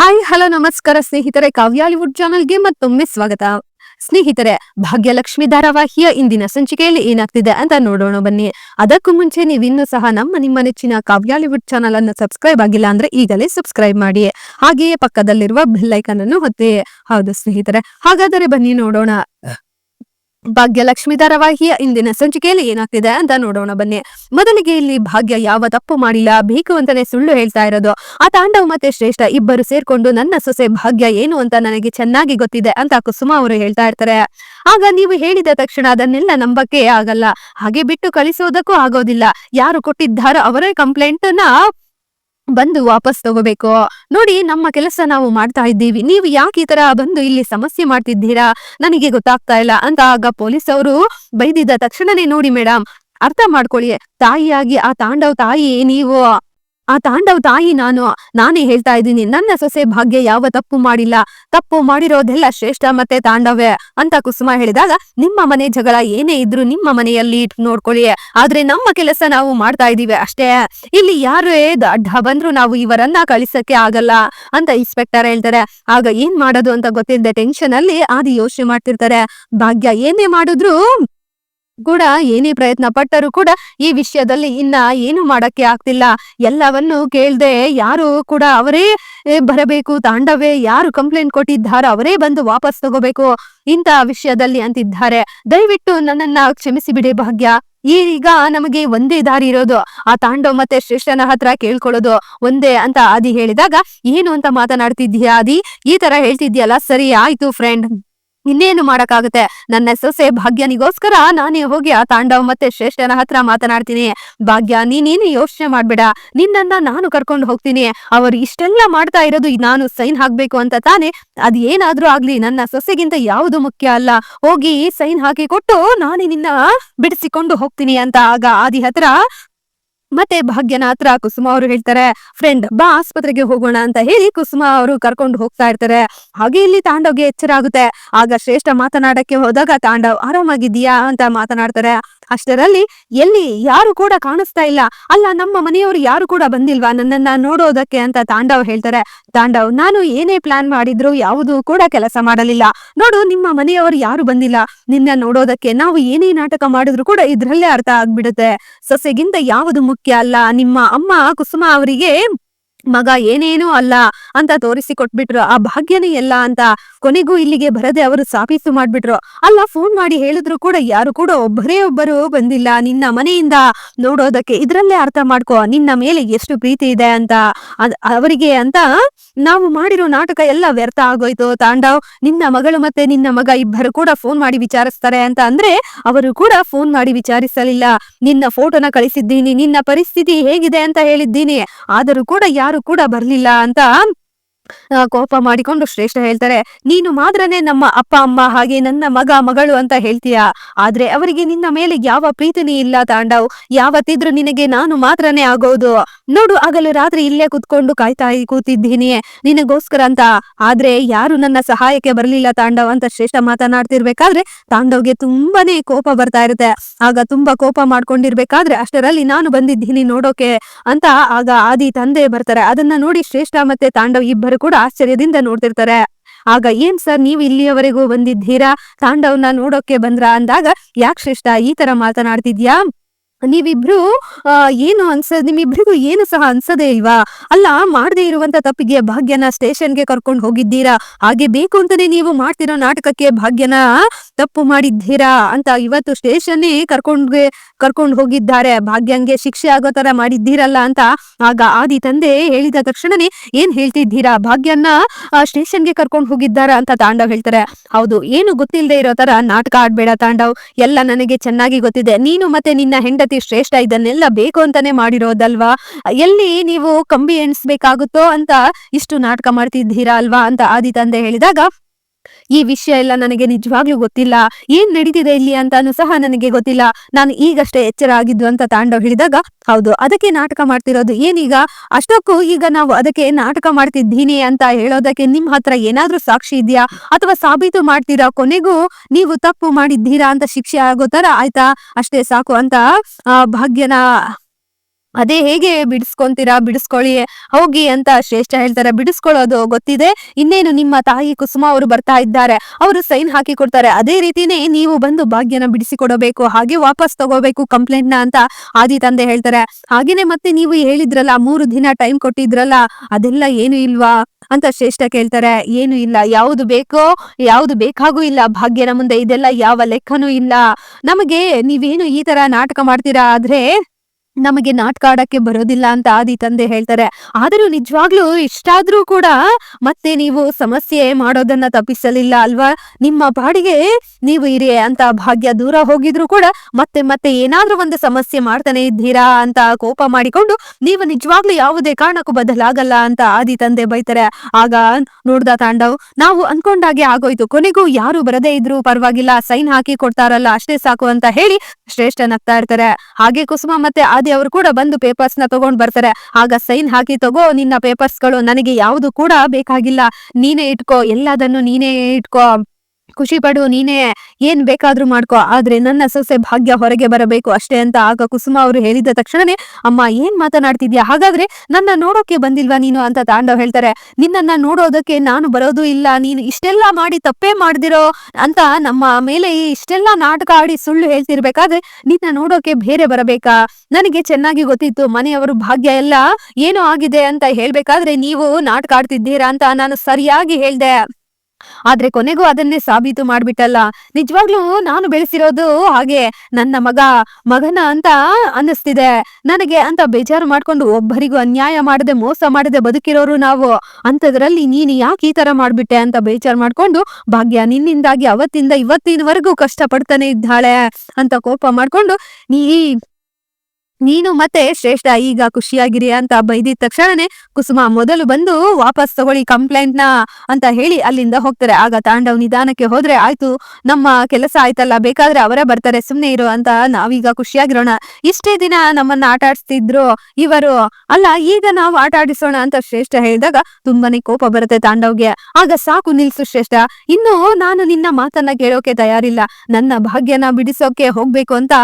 Hi, hello, ನಮಸ್ಕಾರ ಸ್ನೇಹಿತರೆ. ಕಾವ್ಯಾಲಿವುಡ್ ಚಾನಲ್ಗೆ ಮತ್ತೊಮ್ಮೆ ಸ್ವಾಗತ. ಸ್ನೇಹಿತರೆ, ಭಾಗ್ಯಲಕ್ಷ್ಮಿ ಧಾರಾವಾಹಿಯ ಇಂದಿನ ಸಂಚಿಕೆಯಲ್ಲಿ ಏನಾಗ್ತಿದೆ ಅಂತ ನೋಡೋಣ ಬನ್ನಿ. ಅದಕ್ಕೂ ಮುಂಚೆ ನೀವಿನ್ನೂ ಸಹ ನಮ್ಮ ನಿಮ್ಮ ನೆಚ್ಚಿನ ಕಾವ್ಯಾಲಿವುಡ್ ಚಾನಲ್ ಅನ್ನು ಸಬ್ಸ್ಕ್ರೈಬ್ ಆಗಿಲ್ಲ ಅಂದ್ರೆ ಈಗಲೇ ಸಬ್ಸ್ಕ್ರೈಬ್ ಮಾಡಿ. ಹಾಗೆಯೇ ಪಕ್ಕದಲ್ಲಿರುವ ಬೆಲ್ಲೈಕನ್ ಅನ್ನು ಹೊತ್ತಿ ಹೌದು ಸ್ನೇಹಿತರೆ. ಹಾಗಾದರೆ ಬನ್ನಿ ನೋಡೋಣ. ಭಾಗ್ಯಲಕ್ಷ್ಮಿ ಧಾರಾವಾಹಿಯ ಇಂದಿನ ಸಂಚಿಕೆಯಲ್ಲಿ ಏನಾಗ್ತಿದೆ ಅಂತ ನೋಡೋಣ ಬನ್ನಿ. ಮೊದಲಿಗೆ ಇಲ್ಲಿ ಭಾಗ್ಯ ಯಾವ ತಪ್ಪು ಮಾಡಿಲ್ಲ, ಬೇಕು ಅಂತಾನೆ ಸುಳ್ಳು ಹೇಳ್ತಾ ಇರೋದು. ಆ ತಾಂಡವ್ ಮತ್ತೆ ಶ್ರೇಷ್ಠ ಇಬ್ಬರು ಸೇರ್ಕೊಂಡು ನನ್ನ ಸೊಸೆ ಭಾಗ್ಯ ಏನು ಅಂತ ನನಗೆ ಚೆನ್ನಾಗಿ ಗೊತ್ತಿದೆ ಅಂತ ಕುಸುಮ ಅವರು ಹೇಳ್ತಾ ಇರ್ತಾರೆ. ಆಗ ನೀವು ಹೇಳಿದ ತಕ್ಷಣ ಅದನ್ನೆಲ್ಲ ನಂಬಕ್ಕೆ ಆಗಲ್ಲ. ಹಾಗೆ ಬಿಟ್ಟು ಕಳಿಸೋದಕ್ಕೂ ಆಗೋದಿಲ್ಲ. ಯಾರು ಕೊಟ್ಟಿದ್ದಾರೋ ಅವರೇ ಕಂಪ್ಲೇಂಟ್ನ ಬಂದು ವಾಪಸ್ ತಗೋಬೇಕು. ನೋಡಿ, ನಮ್ಮ ಕೆಲಸ ನಾವು ಮಾಡ್ತಾ ಇದ್ದೀವಿ. ನೀವು ಯಾಕೆ ಈ ತರ ಬಂದು ಇಲ್ಲಿ ಸಮಸ್ಯೆ ಮಾಡ್ತಿದ್ದೀರಾ? ನನಗೆ ಗೊತ್ತಾಗ್ತಾ ಇಲ್ಲ ಅಂತ ಆಗ ಪೊಲೀಸ್ ಅವರು ಬೈದಿದ್ದ ತಕ್ಷಣನೇ ನೋಡಿ ಮೇಡಮ್ ಅರ್ಥ ಮಾಡ್ಕೊಳ್ಳಿ. ತಾಯಿಯಾಗಿ, ಆ ತಾಂಡವ್ ತಾಯಿ, ನೀವು ಆ ತಾಂಡವ್ ತಾಯಿ ನಾನು, ನಾನೇ ಹೇಳ್ತಾ ಇದ್ದೀನಿ, ನನ್ನ ಸೊಸೆ ಭಾಗ್ಯ ಯಾವ ತಪ್ಪು ಮಾಡಿಲ್ಲ. ತಪ್ಪು ಮಾಡಿರೋದೆಲ್ಲ ಶ್ರೇಷ್ಠ ಮತ್ತೆ ತಾಂಡವೇ ಅಂತ ಕುಸುಮ ಹೇಳಿದಾಗ, ನಿಮ್ಮ ಮನೆ ಜಗಳ ಏನೇ ಇದ್ರು ನಿಮ್ಮ ಮನೆಯಲ್ಲಿ ನೋಡ್ಕೊಳ್ಳಿ. ಆದ್ರೆ ನಮ್ಮ ಕೆಲಸ ನಾವು ಮಾಡ್ತಾ ಇದೀವಿ ಅಷ್ಟೇ. ಇಲ್ಲಿ ಯಾರೇ ಅಡ್ಡ ಬಂದ್ರು ನಾವು ಇವರನ್ನ ಕಳಿಸಕ್ಕೆ ಆಗಲ್ಲ ಅಂತ ಇನ್ಸ್ಪೆಕ್ಟರ್ ಹೇಳ್ತಾರೆ. ಆಗ ಏನ್ ಮಾಡೋದು ಅಂತ ಗೊತ್ತಿದ್ದ ಟೆನ್ಷನ್ ಅಲ್ಲಿ ಆದಿ ಯೋಚನೆ ಮಾಡ್ತಿರ್ತಾರೆ. ಭಾಗ್ಯ ಏನೇ ಮಾಡಿದ್ರು ಕೂಡ ಏನೇ ಪ್ರಯತ್ನ ಪಟ್ಟರೂ ಕೂಡ ಈ ವಿಷಯದಲ್ಲಿ ಇನ್ನ ಏನು ಮಾಡಕ್ಕೆ ಆಗ್ತಿಲ್ಲ. ಎಲ್ಲವನ್ನು ಕೇಳ್ದೆ ಯಾರು ಕೂಡ ಅವರೇ ಬರಬೇಕು, ತಾಂಡವೇ, ಯಾರು ಕಂಪ್ಲೇಂಟ್ ಕೊಟ್ಟಿದ್ದಾರೋ ಅವರೇ ಬಂದು ವಾಪಸ್ ತಗೋಬೇಕು ಇಂತ ವಿಷಯದಲ್ಲಿ ಅಂತಿದ್ದಾರೆ. ದಯವಿಟ್ಟು ನನ್ನನ್ನ ಕ್ಷಮಿಸಿ ಬಿಡಿ ಭಾಗ್ಯ. ಈಗ ನಮಗೆ ಒಂದೇ ದಾರಿ ಇರೋದು, ಆ ತಾಂಡವ್ ಮತ್ತೆ ಶ್ರೇಷ್ಠನ ಹತ್ರ ಕೇಳ್ಕೊಳ್ಳೋದು. ಒಂದೇ ಅಂತ ಆದಿ ಹೇಳಿದಾಗ, ಏನು ಅಂತ ಮಾತನಾಡ್ತಿದ್ಯಾ ಆದಿ? ಈ ತರ ಹೇಳ್ತಿದ್ಯಲ್ಲ ಸರಿ, ಆಯ್ತು ಫ್ರೆಂಡ್ ಇನ್ನೇನು ಮಾಡಕ್ಕಾಗುತ್ತೆ? ನನ್ನ ಸೊಸೆ ಭಾಗ್ಯನಿಗೋಸ್ಕರ ನಾನೇ ಹೋಗಿ ಆ ತಾಂಡವ್ ಮತ್ತೆ ಶ್ರೇಷ್ಠನ ಹತ್ರ ಮಾತನಾಡ್ತೀನಿ. ಭಾಗ್ಯ ನೀನೇನು ಯೋಚನೆ ಮಾಡ್ಬೇಡ. ನಿನ್ನನ್ನ ನಾನು ಕರ್ಕೊಂಡು ಹೋಗ್ತೀನಿ. ಅವರು ಇಷ್ಟೆಲ್ಲ ಮಾಡ್ತಾ ಇರೋದು ನಾನು ಸೈನ್ ಹಾಕ್ಬೇಕು ಅಂತ ತಾನೇ. ಅದ್ ಏನಾದ್ರೂ ಆಗ್ಲಿ, ನನ್ನ ಸೊಸೆಗಿಂತ ಯಾವುದು ಮುಖ್ಯ ಅಲ್ಲ. ಹೋಗಿ ಸೈನ್ ಹಾಕಿ ಕೊಟ್ಟು ನಾನೇ ನಿನ್ನ ಬಿಡಿಸಿಕೊಂಡು ಹೋಗ್ತೀನಿ ಅಂತ ಆಗ ಆದಿ ಹತ್ರ ಮತ್ತೆ ಭಾಗ್ಯನ ಹತ್ರ ಕುಸುಮ ಅವರು ಹೇಳ್ತಾರೆ ಫ್ರೆಂಡ್ ಬಾ ಆಸ್ಪತ್ರೆಗೆ ಹೋಗೋಣ ಅಂತ ಹೇಳಿ ಕುಸುಮ ಅವರು ಕರ್ಕೊಂಡು ಹೋಗ್ತಾ ಇರ್ತಾರೆ. ಹಾಗೆ ಇಲ್ಲಿ ತಾಂಡವ್ಗೆ ಎಚ್ಚರ ಆಗುತ್ತೆ ಆಗ ಶ್ರೇಷ್ಠ ಮಾತನಾಡಕ್ಕೆ ಹೋದಾಗ, ತಾಂಡವ್, ಆರಾಮಾಗಿದ್ದೀಯಾ? ಅಂತ ಮಾತನಾಡ್ತಾರೆ. ಅಷ್ಟರಲ್ಲಿ ಎಲ್ಲಿ ಯಾರು ಕೂಡ ಕಾಣಿಸ್ತಾ ಇಲ್ಲ. ಅಲ್ಲ, ನಮ್ಮ ಮನೆಯವರು ಯಾರು ಕೂಡ ಬಂದಿಲ್ವಾ? ನನ್ನನ್ನ ನೋಡೋದಕ್ಕೆ ಅಂತ ತಾಂಡವ್ ಹೇಳ್ತಾರೆ. ತಾಂಡವ್, ನಾನು ಏನೇ ಪ್ಲಾನ್ ಮಾಡಿದ್ರು ಯಾವುದು ಕೂಡ ಕೆಲಸ ಮಾಡಲಿಲ್ಲ. ನೋಡು, ನಿಮ್ಮ ಮನೆಯವರು ಯಾರು ಬಂದಿಲ್ಲ? ನಿನ್ನ ನೋಡೋದಕ್ಕೆ ನಾವು ಏನೇ ನಾಟಕ ಮಾಡಿದ್ರು ಕೂಡ ಇದ್ರಲ್ಲೇ ಅರ್ಥ ಆಗ್ಬಿಡುತ್ತೆ. ಸೊಸೆಗಿಂತ ಯಾವುದು ಮುಖ್ಯ? ಅಲ್ಲ, ನಿಮ್ಮ ಅಮ್ಮ ಕುಸುಮ ಅವರಿಗೆ ಮಗ ಏನೇನೂ ಅಲ್ಲ ಅಂತ ತೋರಿಸಿ ಕೊಟ್ಬಿಟ್ರು ಆ ಭಾಗ್ಯನೇ ಎಲ್ಲ ಅಂತ ಕೊನೆಗೂ ಇಲ್ಲಿಗೆ ಬರದೆ ಅವರು ಸಾಬೀತು ಮಾಡ್ಬಿಟ್ರು. ಅಲ್ಲ ಫೋನ್ ಮಾಡಿ ಹೇಳಿದ್ರು ಕೂಡ ಯಾರು ಕೂಡ ಒಬ್ಬರೇ ಒಬ್ಬರು ಬಂದಿಲ್ಲ. ನಿನ್ನ ಮನೆಯಿಂದ ನೋಡೋದಕ್ಕೆ ಇದ್ರಲ್ಲೇ ಅರ್ಥ ಮಾಡ್ಕೋ, ನಿನ್ನ ಮೇಲೆ ಎಷ್ಟು ಪ್ರೀತಿ ಇದೆ ಅಂತ. ಅವರಿಗೆ ಅಂತ, ನಾವು ಮಾಡಿರೋ ನಾಟಕ ಎಲ್ಲ ವ್ಯರ್ಥ ಆಗೋಯ್ತು. ತಾಂಡವ್, ನಿನ್ನ ಮಗಳು ಮತ್ತೆ ನಿನ್ನ ಮಗ ಇಬ್ಬರು ಕೂಡ ಫೋನ್ ಮಾಡಿ ವಿಚಾರಿಸ್ತಾರೆ ಅಂತ ಅಂದ್ರೆ ಅವರು ಕೂಡ ಫೋನ್ ಮಾಡಿ ವಿಚಾರಿಸಲಿಲ್ಲ. ನಿನ್ನ ಫೋಟೋನ ಕಳಿಸಿದ್ದೀನಿ, ನಿನ್ನ ಪರಿಸ್ಥಿತಿ ಹೇಗಿದೆ ಅಂತ ಹೇಳಿದ್ದೀನಿ. ಆದರೂ ಕೂಡ ಯಾರು ಕೂಡ ಬರ್ಲಿಲ್ಲ ಅಂತ ಕೋಪ ಮಾಡಿಕೊಂಡು ಶ್ರೇಷ್ಠ ಹೇಳ್ತಾರೆ, ನೀನು ಮಾತ್ರನೇ ನಮ್ಮ ಅಪ್ಪ, ಅಮ್ಮ ಹಾಗೆ ನನ್ನ ಮಗ, ಮಗಳು ಅಂತ ಹೇಳ್ತೀಯ? ಆದ್ರೆ ಅವರಿಗೆ ನಿನ್ನ ಮೇಲೆ ಯಾವ ಪ್ರೀತಿನೇ ಇಲ್ಲ ತಾಂಡವ್. ಯಾವತ್ತಿದ್ರು ನಿನಗೆ ನಾನು ಮಾತ್ರನೇ ಆಗೋದು. ನೋಡು ಆಗಲು ರಾತ್ರಿ ಇಲ್ಲೇ ಕುತ್ಕೊಂಡು ಕಾಯ್ತಾ ಕೂತಿದ್ದೀನಿ. ನಿನಗೋಸ್ಕರ ಅಂತ. ಆದ್ರೆ ಯಾರು ನನ್ನ ಸಹಾಯಕ್ಕೆ ಬರ್ಲಿಲ್ಲ ತಾಂಡವ್ ಅಂತ ಶ್ರೇಷ್ಠ ಮಾತನಾಡ್ತಿರ್ಬೇಕಾದ್ರೆ ತಾಂಡವ್ಗೆ ತುಂಬಾನೇ ಕೋಪ ಬರ್ತಾ ಇರುತ್ತೆ. ಆಗ ತುಂಬಾ ಕೋಪ ಮಾಡ್ಕೊಂಡಿರ್ಬೇಕಾದ್ರೆ ಅಷ್ಟರಲ್ಲಿ ನಾನು ಬಂದಿದ್ದೀನಿ ನೋಡೋಕೆ ಅಂತ ಆಗ ಆದಿ ತಂದೆ ಬರ್ತಾರೆ. ಅದನ್ನ ನೋಡಿ ಶ್ರೇಷ್ಠ ಮತ್ತೆ ತಾಂಡವ್ ಇಬ್ಬರು ಕೂಡ ಆಶ್ಚರ್ಯದಿಂದ ನೋಡ್ತಿರ್ತಾರೆ. ಆಗ ಏನ್ ಸರ್ ನೀವು ಇಲ್ಲಿಯವರೆಗೂ ಬಂದಿದ್ದೀರಾ? ತಾಂಡವ್ನ ನೋಡೋಕೆ ಬಂದ್ರ? ಅಂದಾಗ, ಯಾಕೆ ಶ್ರೇಷ್ಠ ಈ ತರ ಮಾತನಾಡ್ತಿದ್ಯಾ? ನೀವಿಬ್ರು ಏನು ಅನ್ಸ, ನಿಮ್ಮಿಬ್ರಿಗೂ ಏನು ಸಹ ಅನ್ಸದೇ ಇಲ್ವಾ? ಅಲ್ಲ, ಮಾಡದೇ ಇರುವಂತ ತಪ್ಪಿಗೆ ಭಾಗ್ಯನ ಸ್ಟೇಷನ್ಗೆ ಕರ್ಕೊಂಡು ಹೋಗಿದ್ದೀರಾ? ಹಾಗೆ ಬೇಕು ಅಂತಾನೆ ನೀವು ಮಾಡ್ತಿರೋ ನಾಟಕಕ್ಕೆ ಭಾಗ್ಯನ ತಪ್ಪು ಮಾಡಿದ್ದೀರಾ ಅಂತ ಇವತ್ತು ಸ್ಟೇಷನ್ನೇ ಕರ್ಕೊಂಡ್ಗೆ, ಕರ್ಕೊಂಡು ಹೋಗಿದ್ದಾರೆ. ಭಾಗ್ಯಂಗೆ ಶಿಕ್ಷೆ ಆಗೋ ತರ ಮಾಡಿದ್ದೀರಲ್ಲ ಅಂತ ಆಗ ಆದಿ ತಂದೆ ಹೇಳಿದ ತಕ್ಷಣನೇ ಏನ್ ಹೇಳ್ತಿದ್ದೀರಾ? ಭಾಗ್ಯನ ಸ್ಟೇಷನ್ಗೆ ಕರ್ಕೊಂಡು ಹೋಗಿದ್ದಾರಾ ಅಂತ ತಾಂಡವ್ ಹೇಳ್ತಾರೆ. ಹೌದು, ಏನು ಗೊತ್ತಿಲ್ಲದೆ ಇರೋ ತರ ನಾಟಕ ಆಡ್ಬೇಡ ತಾಂಡವ್. ಎಲ್ಲ ನನಗೆ ಚೆನ್ನಾಗಿ ಗೊತ್ತಿದೆ. ನೀನು ಮತ್ತೆ ನಿನ್ನ ಹೆಂಡತಿ ಶ್ರೇಷ್ಠ ಇದನ್ನೆಲ್ಲ ಬೇಕು ಅಂತಾನೆ ಮಾಡಿರೋದಲ್ವಾ? ಎಲ್ಲಿ ನೀವು ಕಂಬಿ ಎಣಿಸ್ಬೇಕಾಗುತ್ತೋ ಅಂತ ಇಷ್ಟು ನಾಟಕ ಮಾಡ್ತಿದ್ದೀರಾ ಅಲ್ವಾ ಅಂತ ಆದಿ ತಂದೆ ಹೇಳಿದಾಗ ಈ ವಿಷಯ ಎಲ್ಲ ನನಗೆ ನಿಜವಾಗ್ಲೂ ಗೊತ್ತಿಲ್ಲ. ಏನ್ ನಡೀತಿದೆ ಇಲ್ಲಿ ಅಂತಾನು ಸಹ ನನಗೆ ಗೊತ್ತಿಲ್ಲ. ನಾನು ಈಗಷ್ಟೇ ಎಚ್ಚರ ಆಗಿದ್ದು ಅಂತ ತಾಂಡವ್ ಹೇಳಿದಾಗ, ಹೌದು, ಅದಕ್ಕೆ ನಾಟಕ ಮಾಡ್ತಿರೋದು ಏನೀಗ? ಅಷ್ಟಕ್ಕೂ ಈಗ ನಾವು ಅದಕ್ಕೆ ನಾಟಕ ಮಾಡ್ತಿದ್ದೀನಿ ಅಂತ ಹೇಳೋದಕ್ಕೆ ನಿಮ್ ಹತ್ರ ಏನಾದ್ರೂ ಸಾಕ್ಷಿ ಇದೆಯಾ? ಅಥವಾ ಸಾಬೀತು ಮಾಡ್ತೀರಾ ಕೊನೆಗೂ? ನೀವು ತಪ್ಪು ಮಾಡಿದ್ದೀರಾ ಅಂತ ಶಿಕ್ಷೆ ಆಗೋ ತರ ಆಯ್ತಾ? ಅಷ್ಟೇ ಸಾಕು ಅಂತ ಭಾಗ್ಯನ ಅದೇ ಹೇಗೆ ಬಿಡಿಸ್ಕೊಂತೀರಾ? ಬಿಡಿಸ್ಕೊಳ್ಳಿ, ಹೋಗಿ ಅಂತ ಶ್ರೇಷ್ಠ ಹೇಳ್ತಾರೆ. ಬಿಡಿಸ್ಕೊಳ್ಳೋದು ಗೊತ್ತಿದೆ. ಇನ್ನೇನು ನಿಮ್ಮ ತಾಯಿ ಕುಸುಮ ಅವರು ಬರ್ತಾ ಇದ್ದಾರೆ. ಅವರು ಸೈನ್ ಹಾಕಿ ಕೊಡ್ತಾರೆ. ಅದೇ ರೀತಿನೇ ನೀವು ಬಂದು ಭಾಗ್ಯನ ಬಿಡಿಸಿಕೊಡಬೇಕು. ಹಾಗೆ ವಾಪಸ್ ತಗೋಬೇಕು ಕಂಪ್ಲೇಂಟ್ ಅಂತ ಆದಿ ತಂದೆ ಹೇಳ್ತಾರೆ. ಹಾಗೇನೆ ಮತ್ತೆ ನೀವು ಹೇಳಿದ್ರಲ್ಲ, ಮೂರು ದಿನ ಟೈಮ್ ಕೊಟ್ಟಿದ್ರಲ್ಲ, ಅದೆಲ್ಲ ಏನು ಇಲ್ವಾ? ಅಂತ ಶ್ರೇಷ್ಠ ಕೇಳ್ತಾರೆ. ಏನು ಇಲ್ಲ. ಯಾವುದು ಬೇಕೋ, ಯಾವುದು ಬೇಕಾಗೂ ಇಲ್ಲ. ಭಾಗ್ಯನ ಮುಂದೆ ಇದೆಲ್ಲ ಯಾವ ಲೆಕ್ಕನೂ ಇಲ್ಲ. ನಮಗೆ ನೀವೇನು ಈ ತರ ನಾಟಕ ಮಾಡ್ತೀರಾ? ಆದ್ರೆ ನಮಗೆ ನಾಟಕ ಆಡಕ್ಕೆ ಬರೋದಿಲ್ಲ ಅಂತ ಆದಿ ತಂದೆ ಹೇಳ್ತಾರೆ. ಆದರೂ ನಿಜವಾಗ್ಲೂ ಇಷ್ಟಾದ್ರೂ ಕೂಡ ಮತ್ತೆ ನೀವು ಸಮಸ್ಯೆ ಮಾಡೋದನ್ನ ತಪ್ಪಿಸಲಿಲ್ಲ ಅಲ್ವಾ? ನಿಮ್ಮ ಬಾಡಿಗೆ ನೀವು ಇರಿ ಅಂತ ಭಾಗ್ಯ ದೂರ ಹೋಗಿದ್ರು ಕೂಡ ಮತ್ತೆ ಮತ್ತೆ ಏನಾದ್ರೂ ಒಂದು ಸಮಸ್ಯೆ ಮಾಡ್ತಾನೆ ಇದ್ದೀರಾ ಅಂತ ಕೋಪ ಮಾಡಿಕೊಂಡು ನೀವು ನಿಜವಾಗ್ಲೂ ಯಾವುದೇ ಕಾರಣಕ್ಕೂ ಬದಲಾಗಲ್ಲ ಅಂತ ಆದಿ ತಂದೆ ಬೈತಾರೆ. ಆಗ ನೋಡ್ದ ತಾಂಡವ್, ನಾವು ಅನ್ಕೊಂಡಾಗೆ ಆಗೋಯ್ತು. ಕೊನೆಗೂ ಯಾರು ಬರದೇ ಇದ್ರು ಪರವಾಗಿಲ್ಲ. ಸೈನ್ ಹಾಕಿ ಕೊಡ್ತಾರಲ್ಲ, ಅಷ್ಟೇ ಸಾಕು ಅಂತ ಹೇಳಿ ಶ್ರೇಷ್ಠ ನಗ್ತಾ ಇರ್ತಾರೆ. ಹಾಗೆ ಕುಸುಮ ಮತ್ತೆ ಆದಿ ಅವರು ಕೂಡ ಬಂದು ಪೇಪರ್ಸ್ನ ತಗೊಂಡ್ ಬರ್ತಾರೆ. ಆಗ ಸೈನ್ ಹಾಕಿ ತಗೋ, ನಿನ್ನ ಪೇಪರ್ಸ್ಗಳು ನನಗೆ ಯಾವುದು ಕೂಡ ಬೇಕಾಗಿಲ್ಲ. ನೀನೇ ಇಟ್ಕೋ, ಎಲ್ಲದನ್ನು ನೀನೇ ಇಟ್ಕೋ. ಖುಷಿ ಪಡು, ನೀನೇ ಏನ್ ಬೇಕಾದ್ರೂ ಮಾಡ್ಕೋ. ಆದ್ರೆ ನನ್ನ ಸೊಸೆ ಭಾಗ್ಯ ಹೊರಗೆ ಬರಬೇಕು ಅಷ್ಟೇ ಅಂತ ಆಗ ಕುಸುಮ ಅವರು ಹೇಳಿದ ತಕ್ಷಣನೇ, ಅಮ್ಮ, ಏನ್ ಮಾತನಾಡ್ತಿದ್ಯಾ? ಹಾಗಾದ್ರೆ ನನ್ನ ನೋಡೋಕೆ ಬಂದಿಲ್ವಾ ನೀನು? ಅಂತ ತಾಂಡವ್ ಹೇಳ್ತಾರೆ. ನಿನ್ನನ್ನ ನೋಡೋದಕ್ಕೆ ನಾನು ಬರೋದು ಇಲ್ಲ. ನೀನು ಇಷ್ಟೆಲ್ಲ ಮಾಡಿ ತಪ್ಪೇ ಮಾಡ್ದಿರೋ ಅಂತ ನಮ್ಮ ಮೇಲೆ ಇಷ್ಟೆಲ್ಲ ನಾಟಕ ಆಡಿ ಸುಳ್ಳು ಹೇಳ್ತಿರ್ಬೇಕಾದ್ರೆ ನಿನ್ನ ನೋಡೋಕೆ ಬೇರೆ ಬರಬೇಕಾ? ನನಗೆ ಚೆನ್ನಾಗಿ ಗೊತ್ತಿತ್ತು. ಮನೆಯವರು ಭಾಗ್ಯ ಎಲ್ಲ ಏನೋ ಆಗಿದೆ ಅಂತ ಹೇಳ್ಬೇಕಾದ್ರೆ ನೀವು ನಾಟಕ ಆಡ್ತಿದ್ದೀರಾ ಅಂತ ನಾನು ಸರಿಯಾಗಿ ಹೇಳ್ದೆ. ಆದ್ರೆ ಕೊನೆಗೂ ಅದನ್ನೇ ಸಾಬೀತು ಮಾಡ್ಬಿಟ್ಟಲ್ಲ. ನಿಜವಾಗ್ಲೂ ನಾನು ಬೆಳೆಸಿರೋದು ಹಾಗೆ ನನ್ನ ಮಗ ಮಗನ ಅಂತ ಅನ್ನಿಸ್ತಿದೆ. ನನಗೆ ಅಂತ ಬೇಜಾರು ಮಾಡ್ಕೊಂಡು ಒಬ್ಬರಿಗೂ ಅನ್ಯಾಯ ಮಾಡದೆ ಮೋಸ ಮಾಡದೆ ಬದುಕಿರೋರು ನಾವು. ಅಂತದ್ರಲ್ಲಿ ನೀನು ಯಾಕೆ ಈ ತರ ಮಾಡ್ಬಿಟ್ಟೆ ಅಂತ ಬೇಜಾರು ಮಾಡ್ಕೊಂಡು ಭಾಗ್ಯ ನಿನ್ನಿಂದಾಗಿ ಅವತ್ತಿಂದ ಇವತ್ತಿನವರೆಗೂ ಕಷ್ಟ ಪಡ್ತಾನೆ ಇದ್ದಾಳೆ ಅಂತ ಕೋಪ ಮಾಡ್ಕೊಂಡು ನೀ ನೀನು ಮತ್ತೆ ಶ್ರೇಷ್ಠ, ಈಗ ಖುಷಿಯಾಗಿರಿ ಅಂತ ಬೈದಿದ ತಕ್ಷಣನೇ ಕುಸುಮ ಮೊದಲು ಬಂದು ವಾಪಸ್ ತಗೊಳ್ಳಿ ಕಂಪ್ಲೇಂಟ್ನ ಅಂತ ಹೇಳಿ ಅಲ್ಲಿಂದ ಹೋಗ್ತಾರೆ. ಆಗ ತಾಂಡವ್ ನಿಧಾನಕ್ಕೆ ಹೋದ್ರೆ, ಆಯ್ತು, ನಮ್ಮ ಕೆಲಸ ಆಯ್ತಲ್ಲ, ಬೇಕಾದ್ರೆ ಅವರೇ ಬರ್ತಾರೆ, ಸುಮ್ನೆ ಇರು ಅಂತ ನಾವೀಗ ಖುಷಿಯಾಗಿರೋಣ. ಇಷ್ಟೇ ದಿನ ನಮ್ಮನ್ನ ಆಟ ಆಡಿಸ್ತಿದ್ರು ಇವರು. ಅಲ್ಲ, ಈಗ ನಾವು ಆಟ ಆಡಿಸೋಣ ಅಂತ ಶ್ರೇಷ್ಠ ಹೇಳಿದಾಗ ತುಂಬಾನೇ ಕೋಪ ಬರುತ್ತೆ ತಾಂಡವ್ಗೆ. ಆಗ ಸಾಕು ನಿಲ್ಸು ಶ್ರೇಷ್ಠ, ಇನ್ನು ನಾನು ನಿನ್ನ ಮಾತನ್ನ ಕೇಳೋಕೆ ತಯಾರಿಲ್ಲ. ನನ್ನ ಭಾಗ್ಯನ ಬಿಡಿಸೋಕೆ ಹೋಗ್ಬೇಕು ಅಂತ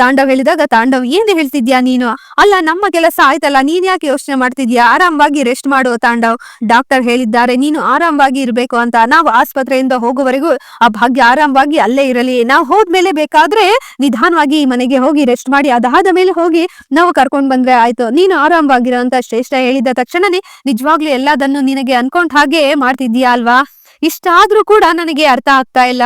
ತಾಂಡವ್ ಹೇಳಿದಾಗ, ತಾಂಡವ್, ಏನ್ ಹೇಳ್ತಿದ್ಯಾ ನೀನು? ಅಲ್ಲ, ನಮ್ಮ ಕೆಲಸ ಆಯ್ತಲ್ಲ, ನೀನ್ ಯಾಕೆ ಯೋಚನೆ ಮಾಡ್ತಿದ್ಯಾ? ಆರಾಮವಾಗಿ ರೆಸ್ಟ್ ಮಾಡುವ ತಾಂಡವ್. ಡಾಕ್ಟರ್ ಹೇಳಿದ್ದಾರೆ, ನೀನು ಆರಾಮವಾಗಿ ಇರ್ಬೇಕು ಅಂತ. ನಾವು ಆಸ್ಪತ್ರೆಯಿಂದ ಹೋಗುವವರೆಗೂ ಆ ಭಾಗ್ಯ ಆರಾಮವಾಗಿ ಅಲ್ಲೇ ಇರಲಿ. ನಾವು ಹೋದ್ಮೇಲೆ ಬೇಕಾದ್ರೆ ನಿಧಾನವಾಗಿ ಈ ಮನೆಗೆ ಹೋಗಿ ರೆಸ್ಟ್ ಮಾಡಿ, ಅದಾದ ಮೇಲೆ ಹೋಗಿ ನಾವು ಕರ್ಕೊಂಡ್ ಬಂದ್ರೆ ಆಯ್ತು. ನೀನು ಆರಾಮವಾಗಿರೋ ಅಂತ ಶ್ರೇಷ್ಠ ಹೇಳಿದ ತಕ್ಷಣನೇ ನಿಜವಾಗ್ಲೂ ಎಲ್ಲದನ್ನು ನಿನಗೆ ಅನ್ಕೊಂಡ್ ಹಾಗೆ ಮಾಡ್ತಿದ್ಯಾ ಅಲ್ವಾ? ಇಷ್ಟಾದ್ರೂ ಕೂಡ ನನಗೆ ಅರ್ಥ ಆಗ್ತಾ ಇಲ್ಲ.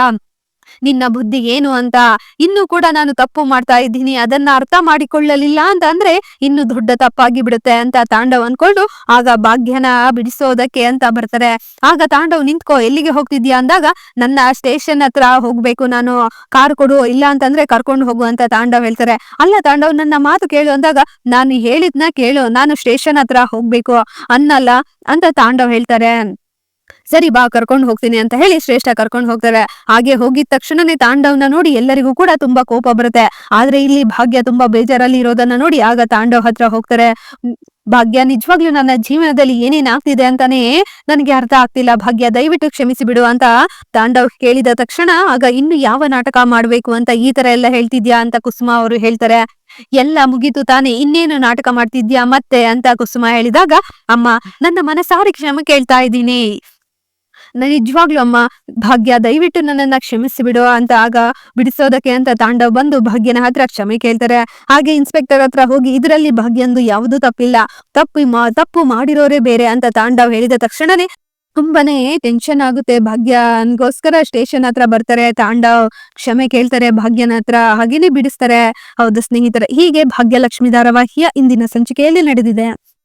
ನಿನ್ನ ಬುದ್ಧಿ ಏನು ಅಂತ ಇನ್ನು ಕೂಡ ನಾನು ತಪ್ಪು ಮಾಡ್ತಾ ಇದ್ದೀನಿ, ಅದನ್ನ ಅರ್ಥ ಮಾಡಿಕೊಳ್ಳಲಿಲ್ಲ ಅಂತ ಅಂದ್ರೆ ಇನ್ನು ದೊಡ್ಡ ತಪ್ಪಾಗಿ ಬಿಡುತ್ತೆ ಅಂತ ತಾಂಡವ್ ಅನ್ಕೊಂಡು ಆಗ ಭಾಗ್ಯನ ಬಿಡಿಸೋದಕ್ಕೆ ಅಂತ ಬರ್ತಾರೆ. ಆಗ ತಾಂಡವ್ ನಿಂತ್ಕೋ, ಎಲ್ಲಿಗೆ ಹೋಗ್ತಿದ್ಯಾ ಅಂದಾಗ, ನನ್ನ ಸ್ಟೇಷನ್ ಹತ್ರ ಹೋಗ್ಬೇಕು, ನಾನು ಕಾರ್ ಕೊಡು, ಇಲ್ಲ ಅಂತಂದ್ರೆ ಕರ್ಕೊಂಡು ಹೋಗು ಅಂತ ತಾಂಡವ್ ಹೇಳ್ತಾರೆ. ಅಲ್ಲ ತಾಂಡವ್, ನನ್ನ ಮಾತು ಕೇಳು ಅಂದಾಗ, ನಾನು ಹೇಳಿದ್ನ ಕೇಳು, ನಾನು ಸ್ಟೇಷನ್ ಹತ್ರ ಹೋಗ್ಬೇಕು ಅನ್ನಲ್ಲ ಅಂತ ತಾಂಡವ್ ಹೇಳ್ತಾರೆ. ಸರಿ ಬಾ, ಕರ್ಕೊಂಡು ಹೋಗ್ತೀನಿ ಅಂತ ಹೇಳಿ ಶ್ರೇಷ್ಠ ಕರ್ಕೊಂಡು ಹೋಗ್ತಾರೆ. ಹಾಗೆ ಹೋಗಿದ ತಕ್ಷಣನೇ ತಾಂಡವ್ನ ನೋಡಿ ಎಲ್ಲರಿಗೂ ಕೂಡ ತುಂಬಾ ಕೋಪ ಬರುತ್ತೆ. ಆದ್ರೆ ಇಲ್ಲಿ ಭಾಗ್ಯ ತುಂಬಾ ಬೇಜಾರಲ್ಲಿ ಇರೋದನ್ನ ನೋಡಿ ಆಗ ತಾಂಡವ್ ಹತ್ರ ಹೋಗ್ತಾರೆ. ಭಾಗ್ಯ, ನಿಜವಾಗ್ಲೂ ನನ್ನ ಜೀವನದಲ್ಲಿ ಏನೇನ್ ಆಗ್ತಿದೆ ಅಂತಾನೆ ನನಗೆ ಅರ್ಥ ಆಗ್ತಿಲ್ಲ. ಭಾಗ್ಯ, ದಯವಿಟ್ಟು ಕ್ಷಮಿಸಿ ಬಿಡು ಅಂತ ತಾಂಡವ್ ಕೇಳಿದ ತಕ್ಷಣ ಆಗ ಇನ್ನು ಯಾವ ನಾಟಕ ಮಾಡ್ಬೇಕು ಅಂತ ಈ ತರ ಎಲ್ಲ ಹೇಳ್ತಿದ್ಯಾ ಅಂತ ಕುಸುಮ ಅವರು ಹೇಳ್ತಾರೆ. ಎಲ್ಲ ಮುಗಿತು ತಾನೆ, ಇನ್ನೇನು ನಾಟಕ ಮಾಡ್ತಿದ್ಯಾ ಮತ್ತೆ? ಅಂತ ಕುಸುಮ ಹೇಳಿದಾಗ, ಅಮ್ಮ, ನನ್ನ ಮನಸಾರಿ ಕ್ಷಮ ಕೇಳ್ತಾ ಇದ್ದೀನಿ. ನಿಜವಾಗ್ಲೂ ಅಮ್ಮ, ಭಾಗ್ಯ, ದಯವಿಟ್ಟು ನನ್ನನ್ನ ಕ್ಷಮಿಸಿ ಬಿಡು ಅಂತ ಆಗ ಬಿಡಿಸೋದಕ್ಕೆ ಅಂತ ತಾಂಡವ್ ಬಂದು ಭಾಗ್ಯನ ಹತ್ರ ಕ್ಷಮೆ ಕೇಳ್ತಾರೆ. ಹಾಗೆ ಇನ್ಸ್ಪೆಕ್ಟರ್ ಹತ್ರ ಹೋಗಿ, ಇದರಲ್ಲಿ ಭಾಗ್ಯಂದು ಯಾವುದೂ ತಪ್ಪಿಲ್ಲ. ತಪ್ಪು ಮಾ, ತಪ್ಪು ಮಾಡಿರೋರೇ ಬೇರೆ ಅಂತ ತಾಂಡವ್ ಹೇಳಿದ ತಕ್ಷಣನೇ ತುಂಬಾನೇ ಟೆನ್ಷನ್ ಆಗುತ್ತೆ. ಭಾಗ್ಯ ಅನ್ಗೋಸ್ಕರ ಸ್ಟೇಷನ್ ಹತ್ರ ಬರ್ತಾರೆ. ತಾಂಡವ್ ಕ್ಷಮೆ ಕೇಳ್ತಾರೆ ಭಾಗ್ಯನ ಹತ್ರ. ಹಾಗೇನೆ ಬಿಡಿಸ್ತಾರೆ. ಹೌದು ಸ್ನೇಹಿತರೆ, ಹೀಗೆ ಭಾಗ್ಯಲಕ್ಷ್ಮಿ ಧಾರಾವಾಹಿಯ ಇಂದಿನ ಸಂಚಿಕೆಯಲ್ಲಿ ನಡೆದಿದೆ.